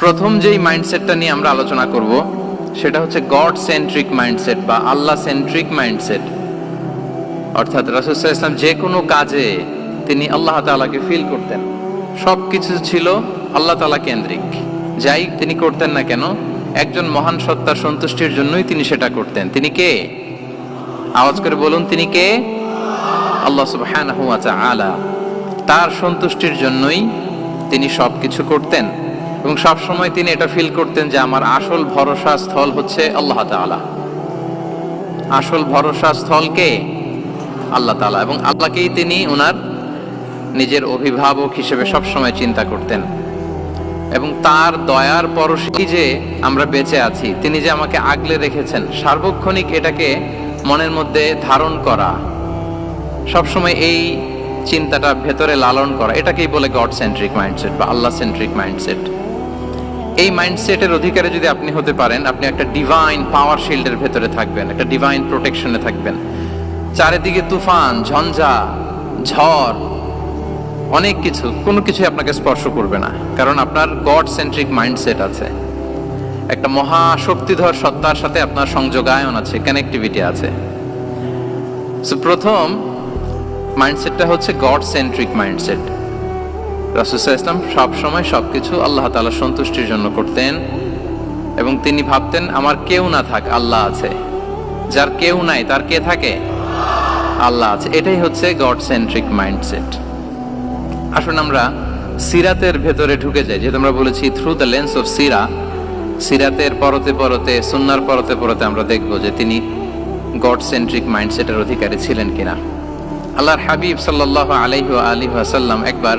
প্রথম যেই মাইন্ডসেটটা নিয়ে আমরা আলোচনা করব, সেটা হচ্ছে গড সেন্ট্রিক মাইন্ডসেট বা আল্লাহ সেন্ট্রিক মাইন্ডসেট অর্থাৎ রাসুসাহ ইসলাম যে কোনো কাজে তিনি আল্লাহ তালাকে ফিল করতেন। সব কিছু ছিল আল্লাহ তালা কেন্দ্রিক। যাই তিনি করতেন না কেন, একজন মহান সত্তার সন্তুষ্টির জন্যই তিনি সেটা করতেন। তিনি কে? আওয়াজ করে বলুন, তিনি কে? আল্লাহ সুবহানাহু ওয়া তাআলা। তার সন্তুষ্টির জন্যই তিনি সব কিছু করতেন। এবং সব সময় তিনি এটা ফিল করতেন যে আমার আসল ভরসা স্থল হচ্ছে আল্লাহ তাআলা। আসল ভরসা স্থলকে আল্লাহ তাআলা। এবং আল্লাহকেই তিনি ওনার নিজের অভিভাবক হিসেবে সবসময় চিন্তা করতেন। এবং তার দয়ার পরশই যে আমরা বেঁচে আছি, তিনি যে আমাকে আগলে রেখেছেন, সার্বক্ষণিক এটাকে মনের মধ্যে ধারণ করা সবসময় এই চিন্তাটা ভেতরে লালন করা, এটাকেই বলে গড সেন্ট্রিক মাইন্ডসেট বা আল্লাহ সেন্ট্রিক মাইন্ডসেট এই মাইন্ডসেটের অধিকারে যদি আপনি হতে পারেন, আপনি একটা ডিভাইন পাওয়ার শিল্ডের ভেতরে থাকবেন, একটা ডিভাইন প্রোটেকশনে থাকবেন। চারিদিকে তুফান, ঝঞ্ঝা, ঝড়, অনেক কিছু, কোনো কিছুই আপনাকে স্পর্শ করবে না। কারণ আপনার গড সেন্ট্রিক মাইন্ডসেট আছে। একটা মহা শক্তিধর সত্তার সাথে আপনার সংযোগায়ন আছে কানেক্টিভিটি আছে। সো প্রথম মাইন্ডসেটটা হচ্ছে গড সেন্ট্রিক মাইন্ডসেট রাসুসাহ ইসলাম সবসময় সব কিছু আল্লাহ তালা সন্তুষ্টির জন্য করতেন এবং তিনি ভাবতেন, আমার কেউ না থাক, আল্লাহ আছে। যার কেউ নাই, তার কে থাকে? আল্লাহ আছে। এটাই হচ্ছে গড সেন্ট্রিক মাইন্ডসেট আসুন আমরা সিরাতের ভেতরে ঢুকে যাই। যেহেতু আমরা বলেছি থ্রু দ্য লেন্স অফ সিরা সিরাতের পরতে পরতে, সুন্নার পরতে পরতে আমরা দেখব যে তিনি গড সেন্ট্রিক মাইন্ডসেটের অধিকারী ছিলেন কিনা। আল্লাহর হাবিব সাল্লাহ আলাইহি আলী আসাল্লাম একবার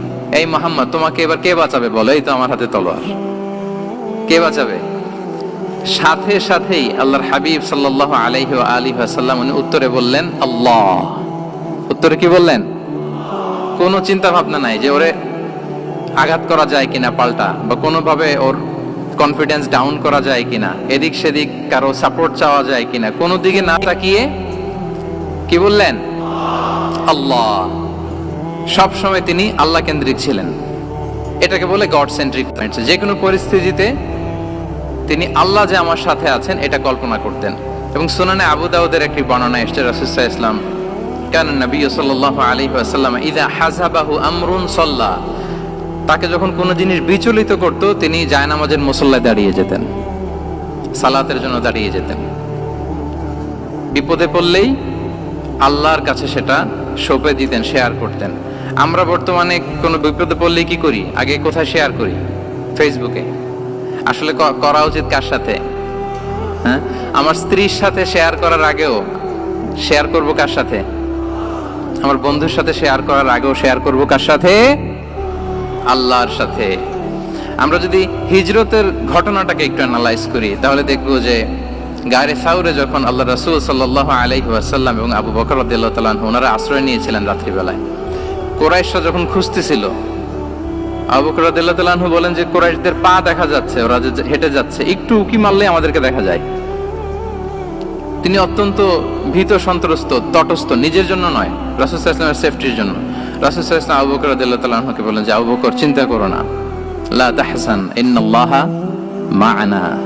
এই মোহাম্মদ, তোমাকে এবার কে বাঁচাবে বলো? এই তো আমার হাতে তলোয়ার। কে বাঁচাবে? সাথে সাথেই আল্লাহর হাবিব সাল্লাহ আলাইহি আলী সাল্লাম উনি উত্তরে বললেন, আল্লাহ। উত্তরে কি বললেন? কোনো চিন্তা ভাবনা নাই যে ওরে আঘাত করা যায় কিনা পাল্টা বা কোনোভাবে ওর কনফিডেন্স ডাউন করা যায় কিনা, এদিক সেদিক কারও সাপোর্ট চাওয়া যায় কিনা। কোনো দিকে না তাকিয়ে কি বললেন? আল্লাহ। সব সময় তিনি আল্লাহ কেন্দ্রিক ছিলেন। এটাকে বলে গড সেন্ট্রিক যে কোনো পরিস্থিতিতে তিনি আল্লাহ যে আমার সাথে আছেন, এটা কল্পনা করতেন। এবং সুনানে আবু দাউদের একটি বর্ণনা এসছে রাসুসাহ ইসলাম কেন নবী আলী আসাল্লাম ইদা হাজাবাহু আমরুন সল্লাহ তাকে যখন কোনো জিনিস বিচলিত করতো, তিনি জায়নামাজের মুসল্লায় দাঁড়িয়ে যেতেন। সালাতের জন্য দাঁড়িয়ে যেতেন। বিপদে পড়লেই আল্লাহর কাছে সেটা সঁপে দিতেন, শেয়ার করতেন। আমরা বর্তমানে কোনো বিপদে পড়লে কি করি? আগে কোথায় শেয়ার করি? ফেসবুকে আসলে করা উচিত কার সাথে? হ্যাঁ? আমার স্ত্রীর সাথে শেয়ার করার আগেও শেয়ার করব কার সাথে? আমার বন্ধুর সাথে শেয়ার করার আগেও শেয়ার করব কার সাথে? আল্লাহর সাথে। আমরা যদি হিজরতের ঘটনাটাকে একটু অ্যানালাইজ করি, তাহলে দেখব যে গায়ে সাউরে যখন আল্লাহ রসুল সাল্লাহ আলাইহি ওয়াসাল্লাম এবং আবু বকর রদিল্লাহ তালাহ ওনারা আশ্রয় নিয়েছিলেন রাত্রিবেলায়। কোরাইশরা যখন খুঁজতেছিল, আবু বকর রদিল্লাহ তালাহ বলেন যে কোরাইশদের পা দেখা যাচ্ছে, ওরা যে হেঁটে যাচ্ছে, একটু উকি মারলে আমাদেরকে দেখা যায়। তিনি অত্যন্ত ভীত সন্ত্রস্ত, তটস্থ, নিজের জন্য নয় রাসুসাহ ইসলামের সেফটির জন্য। রাসুসাহ ইসলাম আবু বলেন যে, আবু চিন্তা করো না। লা তাহসান, ইন্নাল্লাহা মা'ানা।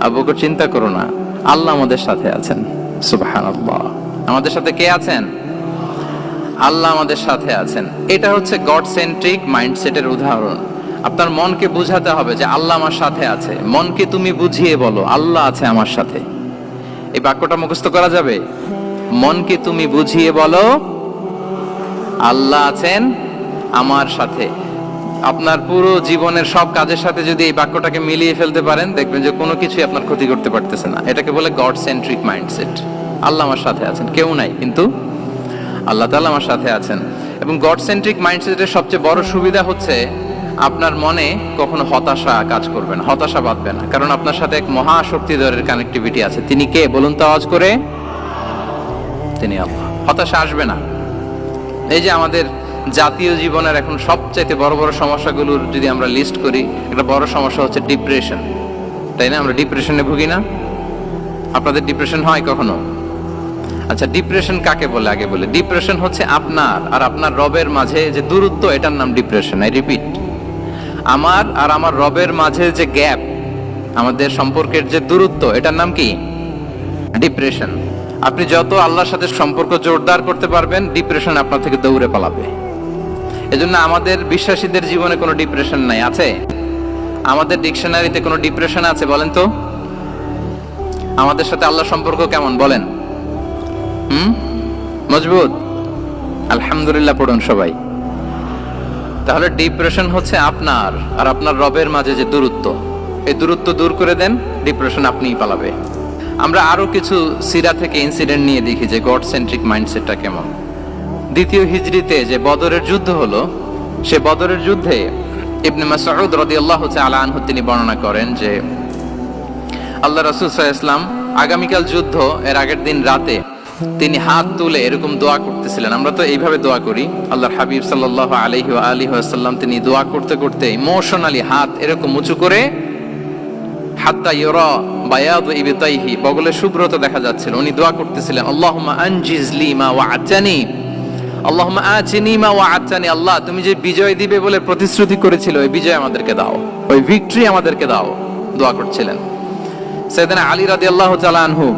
আবু চিন্তা করো না। আল্লাহ আমাদের সাথে আছেন। সুবহানাল্লাহ। আমাদের সাথে কে আছেন? আল্লাহ আমাদের সাথে আছেন। এটা হচ্ছে গড সেন্ট্রিক মাইন্ডসেটের উদাহরণ। আপনার মনকে বুঝাতে হবে যে আল্লাহ আমার সাথে আছে। মনকে তুমি বুঝিয়ে বলো, আল্লাহ আছে আমার সাথে। এই বাক্যটা মুখস্থ করা যাবে? মনকে তুমি বুঝিয়ে বলো, আল্লাহ আছেন আমার সাথে। আপনার পুরো জীবনের সব কাজের সাথে যদি এই বাক্যটাকে মিলিয়ে ফেলতে পারেন, দেখবেন যে কোনো কিছুই আপনার ক্ষতি করতে পারতেছে না। এটাকে বলে গড সেন্ট্রিক মাইন্ডসেট আল্লাহ আমার সাথে আছেন, কেউ নাই, কিন্তু আল্লাহ তালা আমার সাথে আছেন। এবং গড সেন্ট্রিক মাইন্ডসেটের সবচেয়ে বড় সুবিধা হচ্ছে আপনার মনে কখনো হতাশা কাজ করবে না, হতাশা বাঁধবে না। কারণ আপনার সাথে এক মহাশক্তিধরের কানেক্টিভিটি আছে। তিনি কে? বলুন তো আওয়াজ করে। তিনি আল্লাহ। হতাশা আসবে না। এই যে আমাদের জাতীয় জীবনের এখন সবচাইতে বড় বড় সমস্যাগুলোর যদি আমরা লিস্ট করি, একটা বড় সমস্যা হচ্ছে ডিপ্রেশন তাই না? আমরা ডিপ্রেশনে ভুগি না? আপনাদের ডিপ্রেশন হয় কখনো? আচ্ছা ডিপ্রেশন কাকে বলে? আগে বলে। ডিপ্রেশন হচ্ছে আপনার আর আপনার রবের মাঝে যে দূরত্ব, এটার নাম ডিপ্রেশন আই রিপিট আমার আর আমার রবের মাঝে যে গ্যাপ আমাদের সম্পর্কের যে দূরত্ব, এটার নাম কি? ডিপ্রেশন আপনি যত আল্লাহর সাথে সম্পর্ক জোরদার করতে পারবেন ডিপ্রেশন আপনার থেকে দৌড়ে পালাবে। এজন্য আমাদের বিশ্বাসীদের জীবনে কোনো ডিপ্রেশন নাই, আছে? আমাদের ডিকশনারিতে কোনো ডিপ্রেশন আছে বলেন তো? আমাদের সাথে আল্লাহ সম্পর্ক কেমন? বলেন। হুম? মজবুত? আলহামদুলিল্লাহ, পড়ুন সবাই। তাহলে ডিপ্রেশন হচ্ছে আপনার আর আপনার রবের মাঝে যে দূরত্ব। এই দূরত্ব দূর করে দেন, ডিপ্রেশন আপনিই পালাবে। আমরা আরও কিছু সিরা থেকে ইনসিডেন্ট নিয়ে দেখি যে গড সেন্ট্রিক মাইন্ডসেটটা কেমন। দ্বিতীয় হিজরিতে যে বদরের যুদ্ধ হলো, সে বদরের যুদ্ধে ইবনে মাসউদ রাদিয়াল্লাহু তাআলা আনহু তিনি বর্ণনা করেন যে, আল্লাহ রাসূল সাল্লাল্লাহু আলাইহি আগামীকাল যুদ্ধ এর আগের দিন রাতে তিনি হাত তুলে এরকম দোয়া করতেছিলেন। আমরা তো এইভাবে দোয়া করি। আল্লাহর হাবিব সাল্লাল্লাহু আলাইহি ওয়া আলিহি ওয়াসাল্লাম তিনি দোয়া করতে করতে ইমোশনালি হাত এরকম উঁচু করে তুমি যে বিজয় দিবে বলে প্রতিশ্রুতি করেছিল, ওই বিজয় আমাদেরকে দাও। ওই ভিক্টরি আমাদেরকে দাও। দোয়া করছিলেন। আলী আনহু,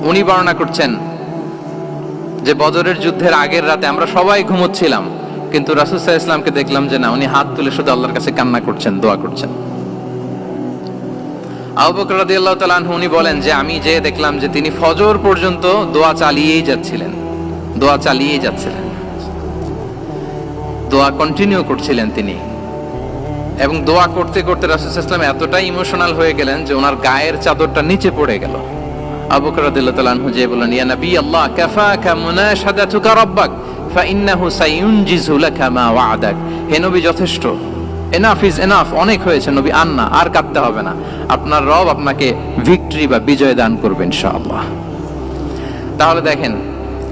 উনি বর্ণনা করছেন যে বদরের যুদ্ধের আগের রাতে আমরা সবাই ঘুমোচ্ছিলাম, কিন্তু সাল্লাল্লাহু ইসলামকে দেখলাম যে না, উনি হাত তুলে শুধু আল্লাহর কাছে কান্না করছেন, দোয়া করছেন। উনি বলেন যে, আমি যে দেখলাম যে তিনি ফজর পর্যন্ত দোয়া চালিয়েই যাচ্ছিলেন, দোয়া চালিয়েই যাচ্ছিলেন। দোয়া কন্টিনিউ করছিলেন তিনি। এবং দোয়া করতে করতে রাসূল ইসলাম এতটাই ইমোশনাল হয়ে গেলেন যে ওনার গায়ের চাদরটা নিচে পড়ে গেল। আবু ওয়া'দাক। হে নবী, যথেষ্ট। এনাফ ইজ এনাফ অনেক হয়েছে নবী আন্না আর কাঁদতে হবে না। আপনার রব আপনাকে ভিক্টরি বা বিজয় দান করবে ইনশাআল্লাহ। তাহলে দেখেন,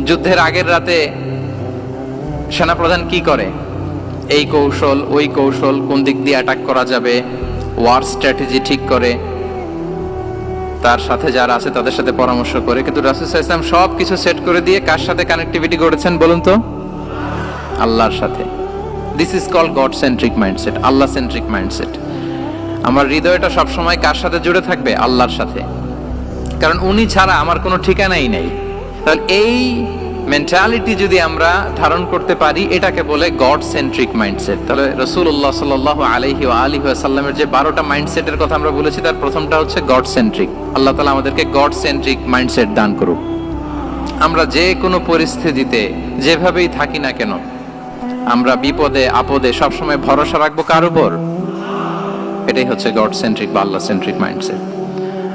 যুদ্ধের আগের রাতে সেনাপ্রধান কি করে? এই কৌশল, ওই কৌশল কোন দিক দিয়ে অ্যাটাক করা যাবে? ওয়ার স্ট্র্যাটেজি ঠিক করে তার সাথে যারা আছে তাদের সাথে পরামর্শ করে। কিন্তু রাসুল ইসলাম সব কিছু সেট করে দিয়ে কার সাথে কানেক্টিভিটি করেছেন বলুন তো? আল্লাহর সাথে। This is call god centric mindset Allah centric mindset আমার হৃদয়টা সবসময় কার সাথে জুড়ে থাকবে? আল্লাহর সাথে। কারণ উনি ছাড়া আমার কোনো ঠিকানাই নেই। তাহলে এই মেন্টালিটি যদি আমরা ধারণ করতে পারি, এটাকে বলে গড সেন্ট্রিক মাইন্ডসেট তাহলে রসুল্লাহ সাল আলহি আলী সাল্লামের যে বারোটা মাইন্ডসেটের কথা আমরা বলেছি, তার প্রথমটা হচ্ছে গড সেন্ট্রিক আল্লাহ তালা আমাদেরকে গড সেন্ট্রিক মাইন্ডসেট দান করুক। আমরা যে কোনো পরিস্থিতিতে যেভাবেই থাকি না কেন, আমরা বিপদে, আপদে সবসময় ভরসা রাখব কার উপর? এটাই হচ্ছে গড সেন্ট্রিক বা আল্লাহ সেন্ট্রিক মাইন্ডসেট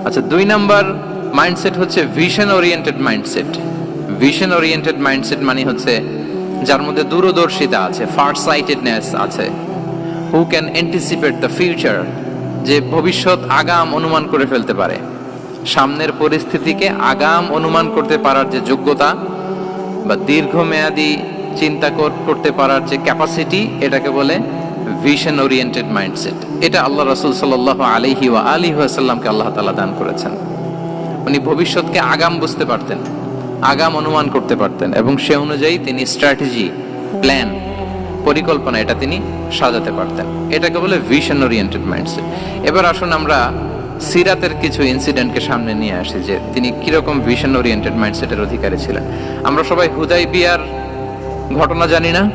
আচ্ছা দুই নাম্বার মাইন্ডসেট হচ্ছে vision oriented mindset vision oriented mindset মানে হচ্ছে যার মধ্যে দূরদর্শিতা আছে ফার সাইটেডনেস আছে who can anticipate the future যে ভবিষ্যৎ আগাম অনুমান করে ফেলতে পারে। সামনের পরিস্থিতিকে আগাম অনুমান করতে পারার যে যোগ্যতা, বা দীর্ঘমেয়াদী চিন্তা কর- করতে পারার যে ক্যাপাসিটি এটাকে বলে ভিশন ওরিয়েন্টেড মাইন্ডসেট এটা আল্লাহ রসুল সাল্লাহ আলিহি ওয়া আলী সাল্লামকে আল্লাহ তালা দান করেছেন। উনি ভবিষ্যৎকে আগাম বুঝতে পারতেন। আগাম অনুমান করতে পারতেন এবং সে অনুযায়ী তিনি স্ট্র্যাটেজি প্ল্যান পরিকল্পনা এটা তিনি সাজাতে পারতেন। এটাকে বলে ভিশন ওরিয়েন্টেড মাইন্ডসেট এবার আসুন আমরা সিরাতের কিছু ইনসিডেন্টকে সামনে নিয়ে আসি যে তিনি কীরকম ভিশন ওরিয়েন্টেড মাইন্ডসেটের অধিকারী ছিলেন। আমরা সবাই হুদাই বিয়ার ঘটনা জানি না।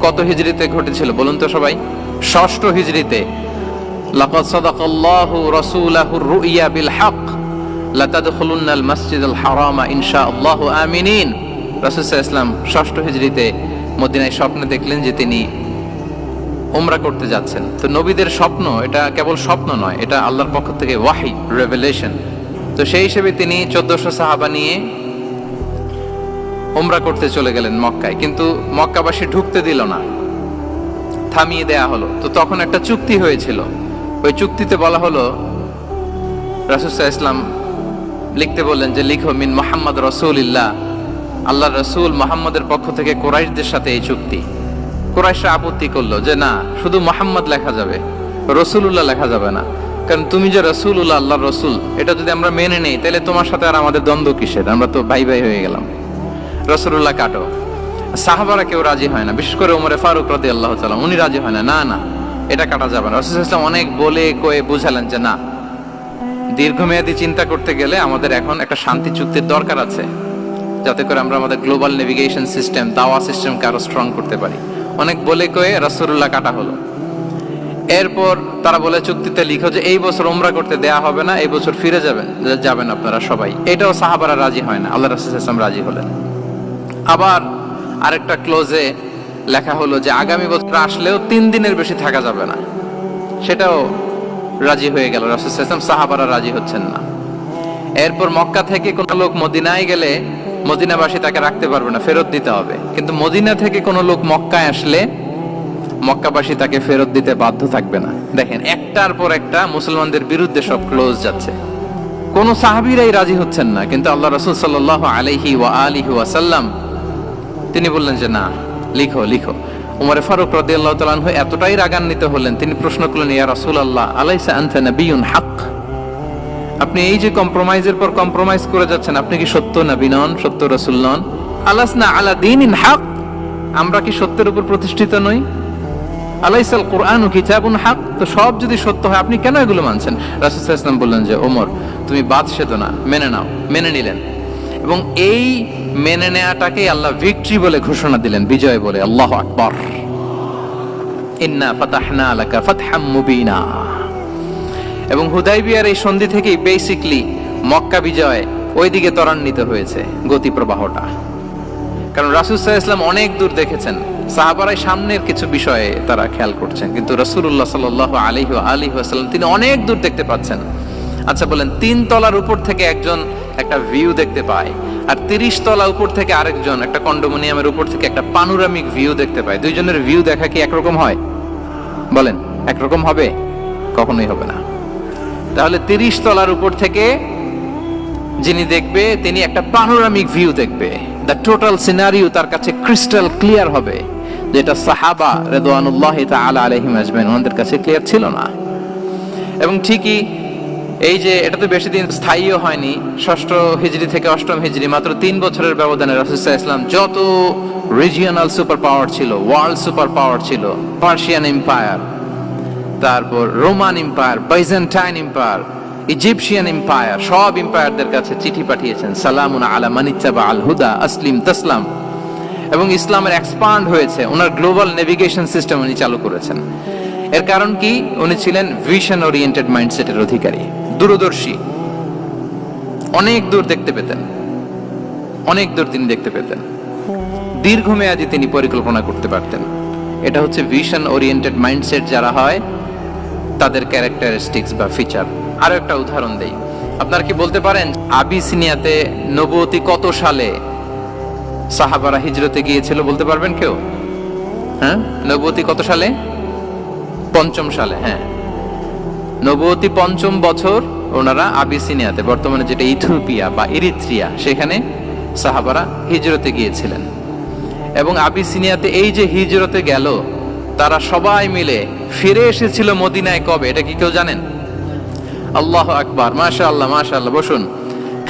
কত হিজড়িতে ঘটেছিল বলুন তো সবাই? ষষ্ঠ হিজড়িতে, লাকাদ সাদাকাল্লাহু রাসূলাহুর রুইয়া বিল হক লাতাদখুলুন্নাল মাসজিদাল হারামা ইনশাআল্লাহু আমিনিন। রাসূল সাল্লাল্লাহু আলাইহি ওয়াসাল্লাম ষষ্ঠ হিজড়িতে মদিনায় স্বপ্নে দেখলেন যে তিনি উমরা করতে যাচ্ছেন। তো নবীদের স্বপ্ন, এটা কেবল স্বপ্ন নয়, এটা আল্লাহর পক্ষ থেকে ওয়াহি রেভেলেশন তো সেই হিসেবে তিনি চোদ্দশো সাহাবা নিয়ে উমরা করতে চলে গেলেন মক্কায়। কিন্তু মক্কাবাসী ঢুকতে দিল না, থামিয়ে দেয়া হলো। তো তখন একটা চুক্তি হয়েছিল। ওই চুক্তিতে বলা হলো রাসুসাহ ইসলাম লিখতে বললেন যে, লিখো, মিন মোহাম্মদ রসুলিল্লাহ। আল্লাহ রসুল মোহাম্মদের পক্ষ থেকে কোরাইশদের সাথে এই চুক্তি। কোরাইশরা আপত্তি করল যে, না, শুধু মোহাম্মদ লেখা যাবে, রসুলুল্লাহ লেখা যাবে না। কারণ তুমি যে রসুলুল্লাহ আল্লাহ রসুল, এটা যদি আমরা মেনে নেই, তাহলে তোমার সাথে আর আমাদের দ্বন্দ্ব কিসের? আমরা তো ভাই ভাই হয়ে গেলাম। রসুলুল্লাহ কাটো। সাহাবারা কেউ রাজি হয় না, বিশেষ করে উমরে ফারুক রদি আল্লাহ উনি রাজি হয় না। না না, এটা কাটা যাবে না। রসুল ইসলাম অনেক বলে কয়ে বুঝালেন যে, না দীর্ঘমেয়াদী চিন্তা করতে গেলে আমাদের এখন একটা শান্তি চুক্তির দরকার আছে। যাতে করে আমরা আমাদের গ্লোবাল নেভিগেশন সিস্টেম, দাওয়া সিস্টেমকে আরও স্ট্রং করতে পারি। অনেক বলে কয়ে রাসূলুল্লাহ কাটা হলো। এরপর তারা বলে চুক্তিতে লিখো যে, এই বছর ওমরা করতে দেয়া হবে না, এই বছর ফিরে যাবেন যাবেন আপনারা সবাই। এটাও সাহাবারা রাজি হয় না, আল্লাহ রাসূল ইসলাম রাজি হলেন। আবার আরেকটা ক্লোজে লেখা হলো যে, আগামী বছর আসলেও তিন দিনের বেশি থাকা যাবে না। সেটাও রাজি হয়ে গেল। রাসূল সাহাবারা রাজি হচ্ছেন না। এরপর মক্কা থেকে কোনো লোক মদিনায় গেলে মদিনাবাসী তাকে রাখতে পারবে না, ফেরত দিতে হবে। কিন্তু মদিনা থেকে কোনো লোক মক্কায় আসলে মক্কাবাসী তাকে ফেরত দিতে বাধ্য থাকবে না। দেখেন, একটার পর একটা মুসলমানদের বিরুদ্ধে সব ক্লোজ যাচ্ছে। কোন সাহাবিরাই রাজি হচ্ছেন না, কিন্তু আল্লাহ রসুল সাল্লাহ আলাইহি ওয়া আলিহি ওয়াসাল্লাম, তিনি বললেন যে, না, লিখো লিখো। উমরে ফারুক রদি আল্লাহ তালাহ এতটাই রাগান্বিত হলেন, তিনি প্রশ্ন করলেন, ইয়া রাসূল আল্লাহ আলাইসা আনতা নাবিয়ুন হক? আপনি এই যে কম্প্রোমাইজের পর কম্প্রোমাইজ করে যাচ্ছেন, আপনি কি সত্য নবী নন, সত্য রসুল নন? আলাসনা আলা দিন ইন হক? আমরা কি সত্যের উপর প্রতিষ্ঠিত নই? আলাইসাল কোরআন কিতাবুন হক? তো সব যদি সত্য হয়, আপনি কেন এগুলো মানছেন? রাসুল ইসলাম বললেন যে, ওমর, তুমি বাদ সেতো না, মেনে নাও, মেনে নিলেন। এবং এই মেনে নেওয়াটাকে আল্লাহ ভিক্টরি বলে ঘোষণা দিলেন, বিজয় বলে। আল্লাহ আকবর। ইন্না ফাতাহনা লাকা ফাতহাম মুবিনা। এবং হুদাইবিয়ার এই সন্ধি থেকেই বেসিকলি মক্কা বিজয় ওইদিকে ত্বরান্বিত হয়েছে গতি প্রবাহটা কারণ রাসুসাহ ইসলাম অনেক দূর দেখেছেন। সাহাবারাই সামনের কিছু বিষয়ে তারা খেয়াল করছেন। কিন্তু রসুল্লাহ সাল আলী আলী আসাল্লাম তিনি অনেক দূর দেখতে পাচ্ছেন। আচ্ছা বলেন, তিন তলার উপর থেকে একজন একটা ভিউ দেখতে পায়, আর তিরিশ তলা উপর থেকে আরেকজন একটা কন্ডোমিনিয়ামের উপর থেকে একটা পানোরামিক ভিউ দেখতে পায়। দুইজনের ভিউ দেখা কি একরকম হয়? বলেন, একরকম হবে? কখনোই হবে না। তাহলে তিরিশ তলার উপর থেকে যিনি দেখবে, তিনি একটা পানোরামিক ভিউ দেখবে। দ্য টোটাল সিনারিও তার কাছে ক্রিস্টাল ক্লিয়ার হবে, যেটা সাহাবা রেদওয়ানুল্লাহ তাআলা আলাইহিম আজমাইন, ওনাদের কাছে ক্লিয়ার ছিল না। এবং ঠিকই এই যে এটা তো বেশি দিন স্থায়ীও হয়নি, ষষ্ঠ হিজরি থেকে অষ্টম হিজরি মাত্র তিন বছরের ব্যবধানে রাসুসাহ ইসলাম যত রিজিয়নাল সুপার পাওয়ার ছিল ওয়ার্ল্ড সুপার পাওয়ার ছিল পার্সিয়ান এম্পায়ার তারপর Roman empire Byzantine empire Egyptian empire সব এম্পায়ারদের কাছে চিঠি পাঠিয়েছেন, সালামুন আলা মানিচ্চাবা আল হুদা, আসলিম তাসলাম। এবং ইসলামের এক্সপান্ড হয়েছে, ওনার গ্লোবাল নেভিগেশন সিস্টেম উনি চালু করেছেন। এর কারণ কি? উনি ছিলেন ভিশন ওরিয়েন্টেড মাইন্ডসেটের অধিকারী। দূরদর্শী। অনেক দূর দেখতে পেতেন। অনেক দূর তিনি দেখতে পেতেন। দীর্ঘমেয়াদী তিনি পরিকল্পনা করতে পারতেন। এটা হচ্ছে ভিশন ওরিয়েন্টেড মাইন্ডসেট যারা হয়, তাদের ক্যারেক্টারিস্টিক্স বা ফিচার আরও একটা উদাহরণ দেই। আপনারা কি বলতে পারেন, আবিসিনিয়াতে নবতী কত সালে সাহাবারা হিজরতে গিয়েছিল বলতে পারবেন কেউ? হ্যাঁ? নবতী কত সালে? পঞ্চম সালে হ্যাঁ। নবতী পঞ্চম বছর ওনারা আবিসিনিয়াতে, বর্তমানে যেটা ইথিওপিয়া বা ইরিত্রিয়া, সেখানে সাহাবারা হিজরতে গিয়েছিলেন। এবং আবিসিনিয়াতে এই যে হিজরতে গেল, তারা সবাই মিলে ফিরে এসেছিল মদিনায় কবে, এটা কি কেউ জানেন? আল্লাহ আকবার মাশা আল্লাহ মাশা আল্লাহ বসুন।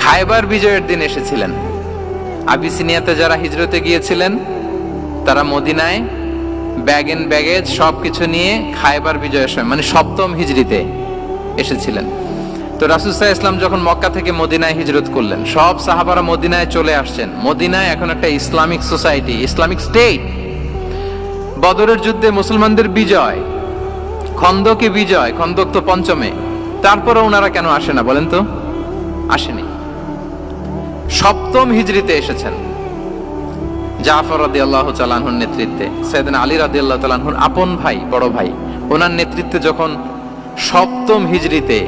খায়বার বিজয়ের দিন এসেছিলেন। আবিসিনিয়াতে যারা হিজরতে গিয়েছিলেন, তারা মদিনায় ব্যাগ ব্যাগেজ সব কিছু নিয়ে খায়বার বিজয়ের সময় মানে সপ্তম হিজরিতে এসেছিলেন। তো রাসুসাহ ইসলাম যখন মক্কা থেকে মদিনায় হিজরত করলেন, সব সাহাবারা মদিনায় চলে আসছেন। মদিনায় এখন একটা ইসলামিক সোসাইটি, ইসলামিক স্টেট। বদরের যুদ্ধে মুসলমানদের বিজয়, খন্দকে বিজয়, খন্দক তো পঞ্চমে। তারপরে ওনারা কেন আসে না বলেন তো? আসেনি। সপ্তম হিজরিতে এসেছেন। জাফর রাদি আল্লাহ চালানহুর নেতৃত্বে সৈয়দিন আলী রাদি আল্লাহ তালানহুর আপন ভাই, বড় ভাই। ওনার নেতৃত্বে যখন সপ্তম হিজরিতে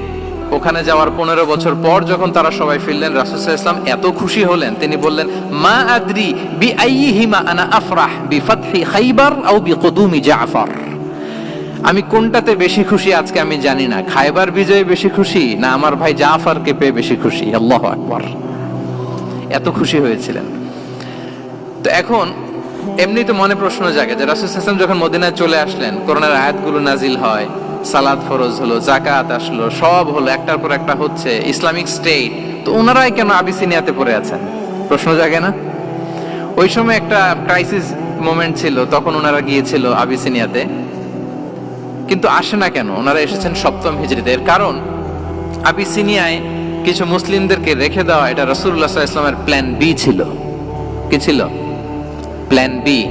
ওখানে যাওয়ার পনেরো বছর পর যখন তারা সবাই ফিরলেন রাসুসাহ ইসলাম এত খুশি হলেন। তিনি বললেন, মা আদ্রি বি আইহিমা আনা আফরাহ বি ফাতহি খাইবার আও বি কুদুমি জাফর? আমি কোনটাতে বেশি খুশি আজকে আমি জানি না। খাইবার বিজয়ে বেশি খুশি না আমার ভাই জাফরকে পেয়ে বেশি খুশি? আল্লাহ আকবর। এত খুশি হয়েছিলেন। তো এখন এমনি তো মনে প্রশ্ন জাগে যে রাসুল হাসান যখন মদিনায় চলে আসলেন করোনার আয়াতগুলো নাজিল হয় সালাদ ফরজ হলো জাকাত আসলো, সব হলো, একটার পর একটা হচ্ছে ইসলামিক স্টেট। তো ওনারাই কেন আবিসিনিয়াতে পড়ে আছেন? প্রশ্ন জাগে না? ওই সময় একটা ক্রাইসিস মোমেন্ট ছিল, তখন ওনারা গিয়েছিল আবিসিনিয়াতে। কিন্তু আসে না কেন? ওনারা এসেছেন সপ্তম হিজড়িতে এর কারণ, আবিসিনিয়ায় কিছু মুসলিমদেরকে রেখে দেওয়া, এটা রসুল্লাহ ইসলামের প্ল্যান বি ছিল। কি ছিল? প্ল্যান বি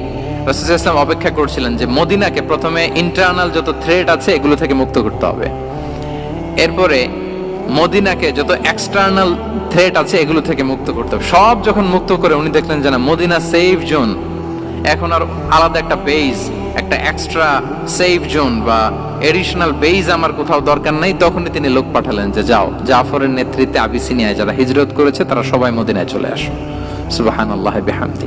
রসুল ইসলাম অপেক্ষা করছিলেন যে মদিনাকে প্রথমে ইন্টারনাল যত থ্রেট আছে এগুলো থেকে মুক্ত করতে হবে। এরপরে মদিনাকে যত এক্সটার্নাল থ্রেট আছে এগুলো থেকে মুক্ত করতে হবে। সব যখন মুক্ত করে উনি দেখলেন যে না, মদিনা সেফ জোন এখন আর আলাদা একটা বেজ একটা এক্সট্রা সেফ জোন বা এডিশনাল বেজ আমার কোথাও দরকার নাই। তখনই তিনি লোক পাঠালেন যে যাও, জাফরের নেতৃত্বে আবিসিনিয়ায় যারা হিজরত করেছে তারা সবাই মদিনায় চলে আসো। সুবাহান আল্লাহ বেহামদি।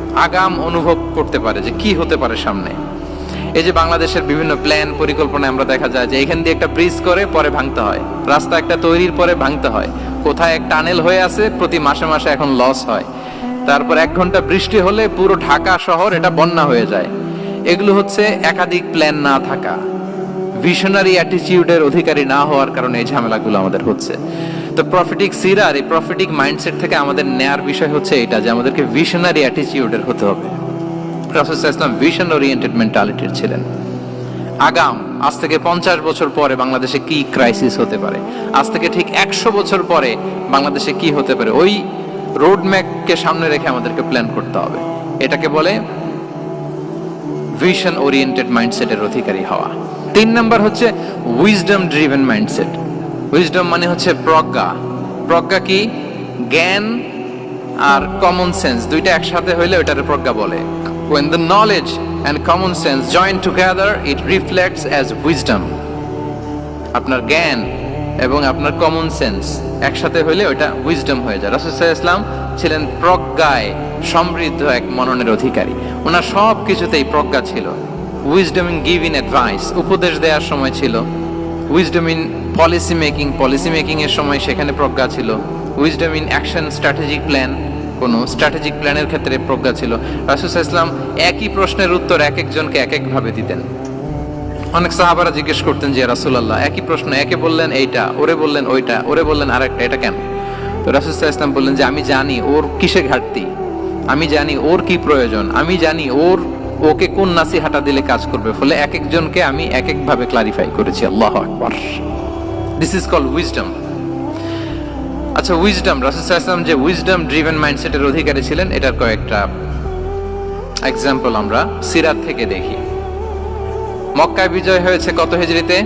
আগাম অনুভব করতে পারে যে কি হতে পারে সামনে। এই যে বাংলাদেশের বিভিন্ন প্ল্যান পরিকল্পনা আমরা দেখা যায় যে এখান দিয়ে একটা ব্রিজ করে পরে ভাঙতে হয়। রাস্তা একটা তৈরির পরে ভাঙতে হয়। কোথায় এক টানেল হয়ে আছে, প্রতি মাসে মাসে এখন লস হয়। তারপর এক ঘণ্টা বৃষ্টি হলে পুরো ঢাকা শহর এটা বন্যা হয়ে যায়। এগুলো হচ্ছে একাধিক প্ল্যান না থাকা। ভিশনারি অ্যাটিটিউডের অধিকারী না হওয়ার কারণে এই ঝামেলাগুলো আমাদের হচ্ছে। তো প্রফিটিক সিরার এই প্রফিটিক মাইন্ডসেট থেকে আমাদের নেয়ার বিষয় হচ্ছে এটা যে আমাদেরকে ভিশনারি অ্যাটিটিউডের হতে হবে। ইসলাম ভিশন ওরিয়েন্টেড মেন্টালিটির ছিলেন। আগাম, আজ থেকে পঞ্চাশ বছর পরে বাংলাদেশে কি ক্রাইসিস হতে পারে? আজ থেকে ঠিক একশো বছর পরে বাংলাদেশে কি হতে পারে? ওই রোড ম্যাপকে সামনে রেখে আমাদেরকে প্ল্যান করতে হবে। এটাকে বলে ভিশন ওরিয়েন্টেড মাইন্ডসেটের অধিকারী হওয়া। তিন নাম্বার হচ্ছে উইজডম ড্রিভেন মাইন্ডসেট উইজডম মানে হচ্ছে প্রজ্ঞা। প্রজ্ঞা কি? জ্ঞান আর কমন সেন্স দুইটা একসাথে হইলে ওটারে প্রজ্ঞা বলে। When the knowledge and common sense join together, it reflects as wisdom. আপনার জ্ঞান এবং আপনার কমন সেন্স একসাথে হইলে ওটা উইজডম হয়ে যায়। রাসুল ইসলাম ছিলেন প্রজ্ঞায় সমৃদ্ধ এক মননের অধিকারী। ওনার সব কিছুতেই প্রজ্ঞা ছিল। Wisdom in give in advice উপদেশ দেওয়ার সময় ছিল। Wisdom in policy making policy making এর সময় সেখানে প্রজ্ঞা ছিল। Wisdom in action strategic plan কোনো স্ট্র্যাটেজিক প্ল্যানের ক্ষেত্রে প্রজ্ঞা ছিল। রাসুল ইসলাম একই প্রশ্নের উত্তর এক একজনকে এক একভাবে দিতেন। অনেক সাহাবারা জিজ্ঞেস করতেন যে রাসুলাল্লাহ, একই প্রশ্ন, একে বললেন এইটা, ওরে বললেন ওইটা, ওরে বললেন আরেকটা, এটা কেন? তো রাসুল ইসলাম বললেন যে, আমি জানি ওর কিসে ঘাটতি, আমি জানি ওর কি প্রয়োজন, আমি জানি ওর ওকে কোন নাসিহাটা দিলে কাজ করবে? ফলে এক একজনকে আমি এক একভাবে ক্লারিফাই করেছি। আল্লাহ আকবার। দিস ইজ কল উইজডম আচ্ছা উইজডম রাসুল ইসলাম যে উইজডম ড্রিভেন মাইন্ডসেটের অধিকারী ছিলেন, এটার কয়েকটা এক্সাম্পল আমরা সিরাত থেকে দেখি। মক্কায় বিজয় হয়েছে কত হিজড়িতে?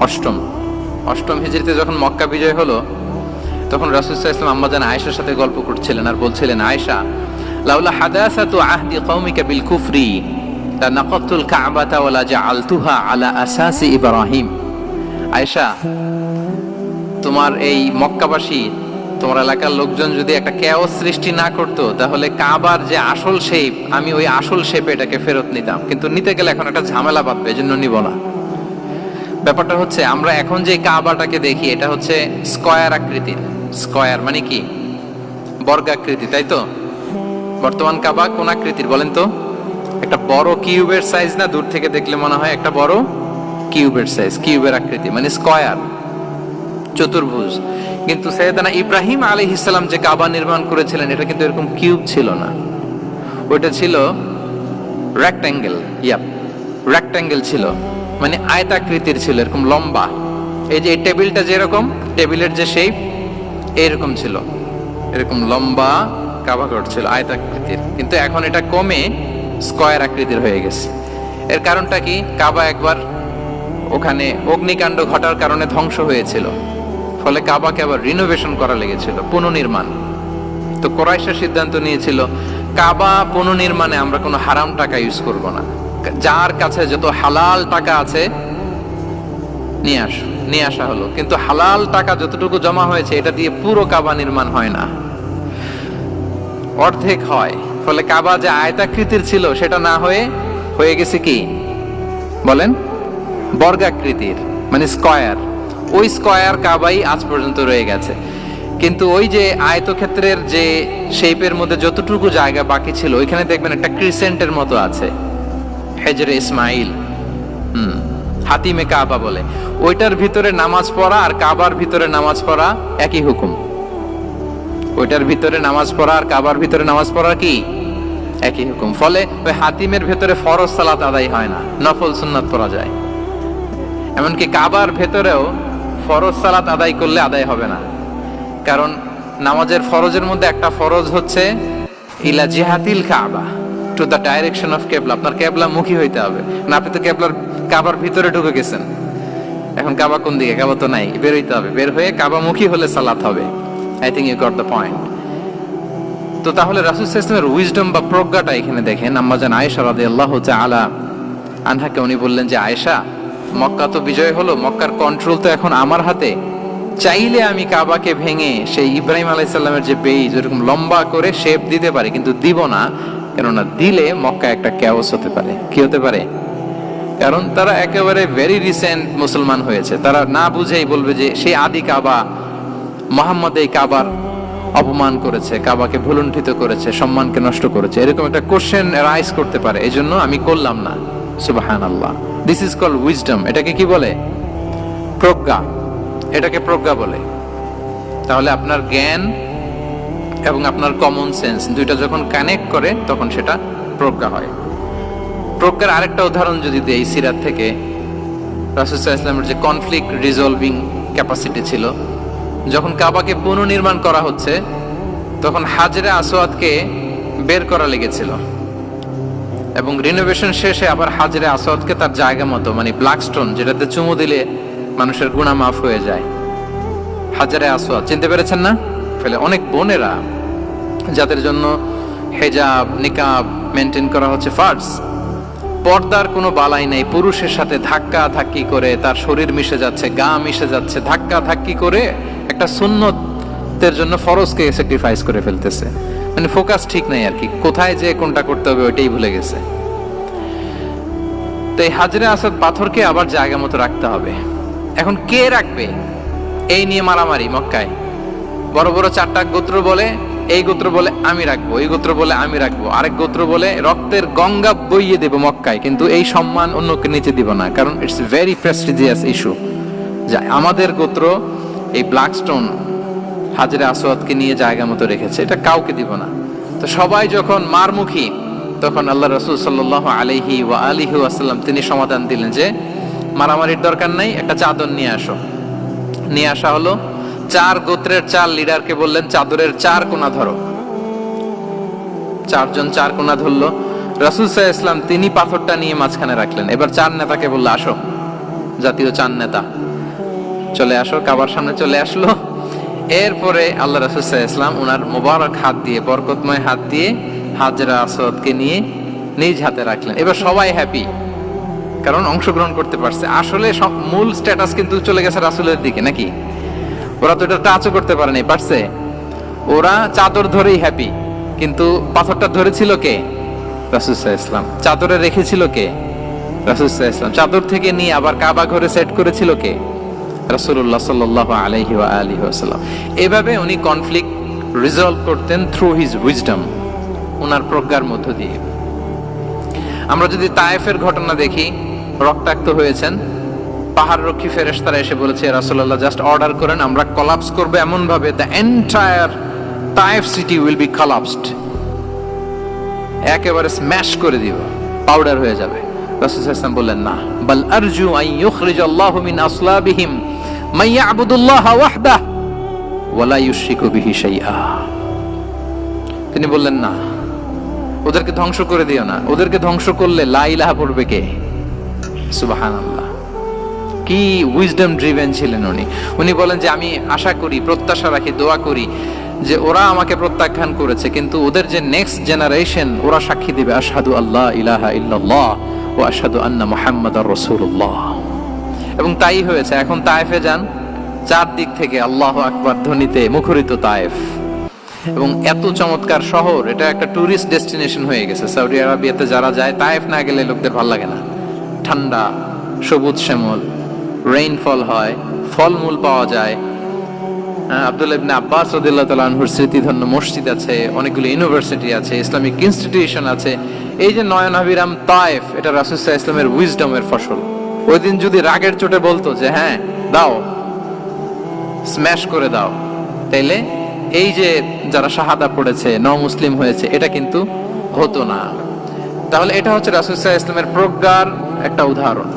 অষ্টম। অষ্টম হিজড়িতে যখন মক্কা বিজয় হলো, তখন রাসুলসাহ ইসলাম আম্মাজান আয়েশার সাথে গল্প করছিলেন আর বলছিলেন, আয়েশা লাউলা হাদাসাতু আহদি কওমিকা বিল কুফরি লা নাকাতুল কাবাতা ওয়ালা জাআলতুহা আলা আসাসি ইব্রাহিম আয়েশা তোমার এই মক্কাবাসী, তোমার এলাকার লোকজন যদি একটা কেও সৃষ্টি না করতো, তাহলে কাবার যে আসল শেপ আমি ওই আসল শেপে এটাকে ফেরত নিতাম। কিন্তু নিতে গেলে এখন একটা ঝামেলা বাঁধবে, এজন্য নিব না। ব্যাপারটা হচ্ছে, আমরা এখন যে কাবাটাকে দেখি, এটা হচ্ছে স্কয়ার আকৃতির। স্কয়ার মানে কি? বর্গাকৃতি, তাই তো? বর্তমান কাবা কোন আকৃতির বলেন তো? একটা বড় কিউবের সাইজ না? দূর থেকে দেখলে মনে হয় একটা বড় কিউবের সাইজ কিউবের আকৃতি মানে স্কয়ার চতুর্ভুজ। কিন্তু সৈয়দানা ইব্রাহিম আলী ইসলাম যে কাবা নির্মাণ করেছিলেন, এটা কিন্তু এরকম কিউব ছিল না। ওইটা ছিল রেক্ট্যাঙ্গেল ইয়াপ রেক্ট্যাঙ্গেল ছিল মানে আয়তাকৃতির ছিল, এরকম লম্বা। এই যে এই টেবিলটা যেরকম টেবিলের যে শেপ এরকম ছিল। এরকম লম্বা কাবাঘর ছিল আয়তাকৃতির কিন্তু এখন এটা কমে স্কয়ার আকৃতির হয়ে গেছে। এর কারণটা কি? কাবা একবার ওখানে অগ্নিকাণ্ড ঘটার কারণে ধ্বংস হয়েছিল। ফলে কাবাকে আবার রিনোভেশন করা লেগেছিল, পুনর্নির্মাণ। তো কোরাইশা সিদ্ধান্ত নিয়েছিল, কাবা পুনর্নির্মাণে আমরা কোনো হারাম টাকা ইউজ করব না। যার কাছে যত হালাল টাকা আছে, নিয়ে আস, নিয়ে আসা হলো। কিন্তু হালাল টাকা যতটুকু জমা হয়েছে, এটা দিয়ে পুরো কাবা নির্মাণ হয় না। অর্ধেক হয়। ফলে কাবা যে আয়তাকৃতির ছিল, সেটা না হয়ে হয়ে গেছে কি? বলেন। বর্গাকৃতির মানে স্কয়ার। ওই স্কয়ার কাবাই আজ পর্যন্ত রয়ে গেছে। কিন্তু ওই যে আয়তক্ষেত্রের যে শেপের মধ্যে যতটুকু জায়গা বাকি ছিল, ওইখানে দেখবেন একটা ক্রিসেন্টের মতো আছে। হেজরে ইসমাইল। হুম, হাতিমে কাবা বলে। ওইটার ভিতরে নামাজ পড়া আর কাবার ভিতরে নামাজ পড়া একই হুকুম। ওইটার ভিতরে নামাজ পড়া আর কাবার ভিতরে নামাজ পড়া কি? একই হুকুম ফলে ওই হাতিমের ভেতরে ফরজ সালাত আদায় হয় না, নফল সুন্নাত পড়া যায়। এমনকি কাবার ভেতরেও ফরজ সালাত আদায় করলে আদায় হবে না। কারণ নামাজের ফরজের মধ্যে একটা ফরজ হচ্ছে, ইলা জিহাতিল কাবা টু দ্য ডাইরেকশন অফ কেবলা। আপনার কেবলা মুখী হইতে হবে। না, আপনি তো কেবলার কাবার ভিতরে ঢুকে গেছেন। এখন কাবা কোন দিকে? কাবা তো নাই, বের হইতে হবে। বের হয়ে কাবা মুখী হলে সালাত হবে। I think you got the point তো তাহলে রাসুল ইসলামের উইজডম বা প্রজ্ঞাটা এখানে দেখেন। আম্মাজান আয়েশা রাদে আল্লাহ আলা আনহাকে উনি বললেন যে, আয়েশা, মক্কা তো বিজয় হলো, মক্কার কন্ট্রোল তো এখন আমার হাতে। চাইলে আমি কাবাকে ভেঙে সেই ইব্রাহিম আলাইসাল্লামের যে বেইজ, ওরকম লম্বা করে শেপ দিতে পারে, কিন্তু দিব না। কেননা দিলে মক্কা একটা ক্যাওস হতে পারে। কি হতে পারে? কারণ তারা একেবারে ভেরি রিসেন্ট মুসলমান হয়েছে। তারা না বুঝেই বলবে যে, সেই আদি কাবা মোহাম্মদ এই কাবার অপমান করেছে, কাবাকে ভুলুণ্ঠিত করেছে, সম্মানকে নষ্ট করেছে। এরকম একটা কোশ্চেন রাইজ করতে পারে এই জন্য আমি করলাম না। সুবাহান আল্লাহ দিস ইজ কল উইজডম এটাকে কি বলে? প্রজ্ঞা। এটাকে প্রজ্ঞা বলে। তাহলে আপনার জ্ঞান এবং আপনার কমন সেন্স দুইটা যখন কানেক্ট করে, তখন সেটা প্রজ্ঞা হয়। প্রজ্ঞার আরেকটা উদাহরণ যদি দেই সিরাত থেকে রাসুসাহ ইসলামের যে কনফ্লিক্ট রিজলভিং ক্যাপাসিটি ছিল যখন কাবাকে পুনর্নির্মাণ করা হচ্ছে, তখন হাজরে আসোয়াদকে বের করা লেগেছিল। এবং রিনোভেশন শেষে আবার হাজরে আসোয়াদকে তার জায়গা মতো মানে ব্ল্যাক স্টোন যেটাতে চুমু দিলে মানুষের গুণা মাফ হয়ে যায়। হাজারে আসোয়াদ চিনতে পেরেছেন না? ফেলে অনেক বোনেরা, যাদের জন্য হেজাব, নিকাব মেনটেন করা হচ্ছে ফার্স পর্দার কোনো বালাই নেই, পুরুষের সাথে ধাক্কা ধাক্কি করে তার শরীর মিশে যাচ্ছে, গা মিশে যাচ্ছে ধাক্কা ধাক্কি করে একটা সুন্নতের জন্য ফরজকে স্যাক্রিফাইস করে ফেলতেছে। মানে ফোকাস ঠিক নাই আর কি। কোথায় যে কোনটা করতে হবে ওইটাই ভুলে গেছে। তো এই হাজরে আসাদ পাথরকে আবার জায়গা মতো রাখতে হবে। এখন কে রাখবে? এই নিয়ে মারামারি মক্কায়। বড় বড় চারটা গোত্র বলে, এই গোত্র বলে আমি রাখব, এই গোত্র বলে আমি রাখব। আরেক গোত্র বলে, রক্তের গঙ্গা বইয়ে দেবো মক্কায়। কিন্তু এই সম্মান অন্যকে নিচে দিব না। কারণ ইটস ভেরি প্রেস্টিজিয়াস ইস্যু যা আমাদের গোত্র এই ব্ল্যাক স্টোন হাজরে আসওয়াদকে নিয়ে জায়গা মতো রেখেছে। এটা কাউকে দিব না। তো সবাই যখন মারমুখী, তখন আল্লাহ রসুল সাল্লাহ আলহি ওয়া আলিহি আসাল্লাম তিনি সমাধান দিলেন যে, মারামারির দরকার নাই, একটা চাদর নিয়ে আসো। নিয়ে আসা হলো, চার গোত্রের চার লিডারকে বললেন, চাদরের চার কোনা ধরো। চারজন চার কোনা ধরলো। রাসুল সাহ ইসলাম তিনি পাথরটা নিয়ে মাঝখানে রাখলেন। এবার চার নেতাকে বলল, আসো। জাতীয় চার নেতা। চলে আসো, কাবার সামনে চলে আসলো। এরপরে আল্লাহ রাসুল সাহ ইসলাম ওনার মোবারক হাত দিয়ে, বরকতময় হাত দিয়ে হাজরা আসাদকে নিয়ে নিজ হাতে রাখলেন। এবার সবাই হ্যাপি কারণ অংশগ্রহণ করতে পারছে। আসলে সব মূল স্ট্যাটাস কিন্তু চলে গেছে রাসুলের দিকে, নাকি? ওরা তো এটা টাচও করতে পারেনি পারছে ওরা চাদর ধরেই হ্যাপি কিন্তু পাথরটা ধরেছিল কে? রাসুসাহ ইসলাম চাদরে রেখেছিল কে? রাসুসাহ ইসলাম চাদর থেকে নিয়ে আবার কাবা ঘরে সেট করেছিল কে? রাসুল্লাহ সাল্লাহ আলহি আলহি আসাল্লাম এভাবে উনি কনফ্লিক্ট রিজলভ করতেন থ্রু হিজ উইজডম ওনার প্রজ্ঞার মধ্য দিয়ে। আমরা যদি তায়েফের ঘটনা দেখি, রক্তাক্ত হয়েছেন, পাহাড় রক্ষী ফেরেশতারা এসে বলেছে রাসূলুল্লাহ জাস্ট অর্ডার করেন, আমরা কলাপস করব এমন ভাবে the entire Taif city will be collapsed একেবারে স্ম্যাশ করে দিব পাউডার হয়ে যাবে। রাসূল বললেন, না। বাল আরজু আন ইউখরিজ আল্লাহু মিন আসলাবিহিম। ওয়াহদাহ, ওয়ালা তিনি বললেন, না, ওদেরকে ধ্বংস করে দিও না। ওদেরকে ধ্বংস করলে লা ইলাহা পড়বে কে? সুবহানাল্লাহ। কি উইজডম ড্রিভেন ছিলেন উনি। উনি বলেন যে, আমি আশা করি, প্রত্যাশা রাখি, দোয়া করি যে, ওরা আমাকে প্রত্যাখ্যান করেছে, কিন্তু ওদের যে নেক্সট জেনারেশন ওরা সাক্ষী দিবে, আশহাদু আল্লাহ ইলাহা ইল্লাল্লাহ ও আশহাদু আন্না মুহাম্মাদ রাসূলুল্লাহ। এবং তাই হয়েছে। এখন তায়েফে যান। চারদিক থেকে আল্লাহ আকবার ধ্বনিতে মুখরিত তায়েফ। এবং এত চমৎকার শহর এটা একটা টুরিস্ট ডেস্টিনেশন হয়ে গেছে। সৌদি আরবিয়াতে যারা যায় তায়েফ না গেলে লোকদের ভালো লাগে না। ঠান্ডা সবুজ শ্যামল রেইনফল হয় ফলমূল পাওয়া যায়। হ্যাঁ, আব্দুল ইবনে আব্বাস রাদিয়াল্লাহু তাআলা আনহুর স্মৃতিধন্য মসজিদ আছে অনেকগুলো ইউনিভার্সিটি আছে ইসলামিক ইনস্টিটিউশন আছে। এই যে নয়ন নয়নাভিরাম তায়েফ এটা আলাইহি ইসলামের উইজডমের ফসল। ওই দিন যদি রাগের চোটে বলতো যে হ্যাঁ দাও স্ম্যাশ করে দাও। তাইলে এই যে যারা শাহাদা পড়েছে ন মুসলিম হয়েছে, এটা কিন্তু হতো না। তাহলে এটা হচ্ছে রাসুল ইসলামের প্রজ্ঞার একটা উদাহরণ।